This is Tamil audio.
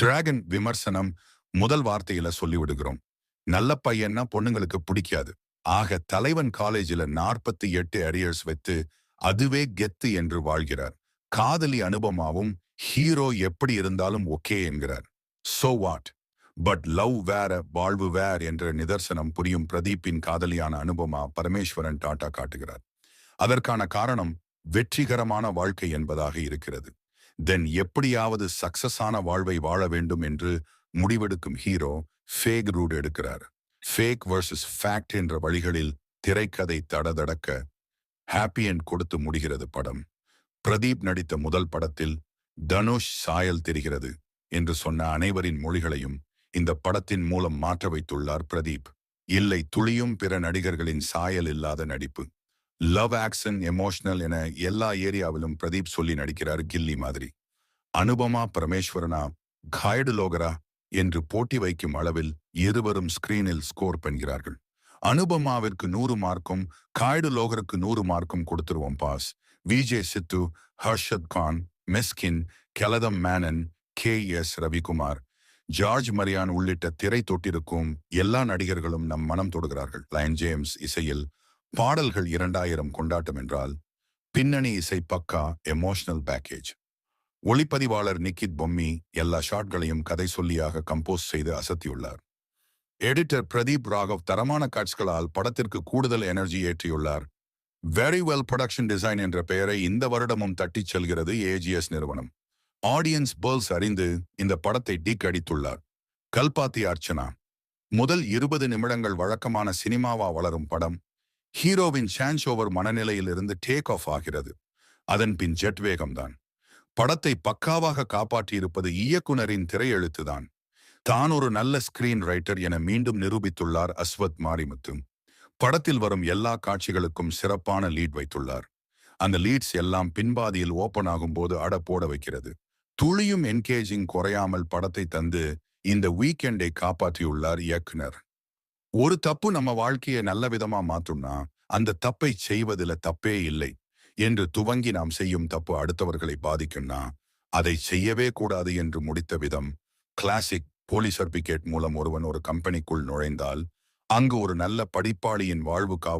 டிராகன் விமர்சனம் முதல் வார்த்தையில சொல்லிவிடுகிறோம். நல்ல பையன்னா பொண்ணுங்களுக்கு பிடிக்காது. ஆக தலைவன் காலேஜில் நாற்பத்தி எட்டு அரியர்ஸ் வைத்து அதுவே கெத்து என்று வாழ்கிறார். காதலி அனுபவமாவும் ஹீரோ எப்படி இருந்தாலும் ஓகே என்கிறார். சோ வாட் பட் லவ் வேற வாழ்வு வேர் என்ற நிதர்சனம் புரியும் பிரதீப்பின் காதலியான அனுபமா பரமேஸ்வரன் டாட்டா காட்டுகிறார். அதற்கான காரணம் வெற்றிகரமான வாழ்க்கை என்பதாக இருக்கிறது. தென் எப்படியாவது சக்சஸான வாழ்வை வாழ வேண்டும் என்று முடிவெடுக்கும் ஹீரோ ஃபேக் ரூட் எடுக்கிறார். ஃபேக் வர்சஸ் ஃபேக்ட் என்ற வழிகளில் திரைக்கதை தடதடக்க ஹாப்பி எண்ட் கொடுத்து முடிகிறது படம். பிரதீப் நடித்த முதல் படத்தில் தனுஷ் சாயல் தெரிகிறது என்று சொன்ன அனைவரின் மொழிகளையும் இந்த படத்தின் மூலம் மாற்ற வைத்துள்ளார் பிரதீப். இல்லை துளியும் பிற நடிகர்களின் சாயல் இல்லாத நடிப்பு. லவ் ஆக்ஷன் எமோஷனல் என எல்லா ஏரியாவிலும் பிரதீப் சொல்லி நடிக்கிறார் கில்லி மாதிரி. அனுபமா பரமேஸ்வரனா காயடு லோகரா என்று போட்டி வைக்கும் அளவில் இருவரும் ஸ்கிரீனில் ஸ்கோர் பண்ணுகிறார்கள் அனுபமாவிற்கு நூறு மார்க்கும் காய்டு லோகருக்கு நூறு மார்க்கும் கொடுத்துருவோம் boss VJ Siddhu Harshad Khan Mysskin Gautham Menon K S Ravikumar George Maryan உள்ளிட்ட திரை தொட்டிருக்கும் எல்லா நடிகர்களும் நம் மனம் தொடுகிறார்கள். லயன் ஜேம்ஸ் இசையில் பாடல்கள் இரண்டாயிரம் கொண்டாட்டம் என்றால் பின்னணி இசை பக்கா எமோஷனல் பேக்கேஜ் ஒளிப்பதிவாளர் நிக்கித் பொம்மி எல்லா ஷாட்களையும் கதை சொல்லியாக கம்போஸ் செய்து அசத்தியுள்ளார். எடிட்டர் பிரதீப் ராகவ் தரமான காட்சிகளால் படத்திற்கு கூடுதல் எனர்ஜி ஏற்றியுள்ளார். வெரி வெல் ப்ரொடக்ஷன் டிசைன் என்ற பெயரை இந்த வருடமும் தட்டிச் செல்கிறது ஏஜிஎஸ் நிறுவனம். ஆடியன்ஸ் பேர்ல்ஸ் அறிந்து இந்த படத்தை டீக் அடித்துள்ளார். கல்பாத்தி அர்ச்சனா. முதல் இருபது நிமிடங்கள் வழக்கமான சினிமாவா வளரும் படம். ஹீரோவின் சான்ஸ் ஓவர் மனநிலையிலிருந்து டேக் ஆஃப் ஆகிறது. அதன் பின் ஜெட் வேகம்தான். படத்தை பக்காவாக காப்பாற்றியிருப்பது இயக்குனரின் திரையெழுத்துதான். தான் ஒரு நல்ல ஸ்கிரீன் ரைட்டர் என மீண்டும் நிரூபித்துள்ளார் அஸ்வத் மாரிமுத்து. படத்தில் வரும் எல்லா காட்சிகளுக்கும் சிறப்பான லீட் வைத்துள்ளார். அந்த லீட்ஸ் எல்லாம் பின்பாதியில் ஓபன் ஆகும்போது அட போட வைக்கிறது. துளியும் என்கேஜிங் குறையாமல் படத்தை தந்து இந்த வீக்கெண்டை காப்பாற்றியுள்ளார் இயக்குனர். ஒரு தப்பு நம்ம வாழ்க்கையை நல்ல விதமா மாற்றும்னா அந்த தப்பை செய்வதில தப்பே இல்லை என்று துவங்கி நாம் செய்யும் தப்பு அடுத்தவர்களை பாதிக்கும்னா அதை செய்யவே கூடாது என்று முடித்த விதம் கிளாசிக் போலீஸ் சர்டிபிகேட் மூலம் ஒருவன் ஒரு கம்பெனிக்குள் நுழைந்தால் அங்கு ஒரு நல்ல படிப்பாளியின் வாழ்வுக்காக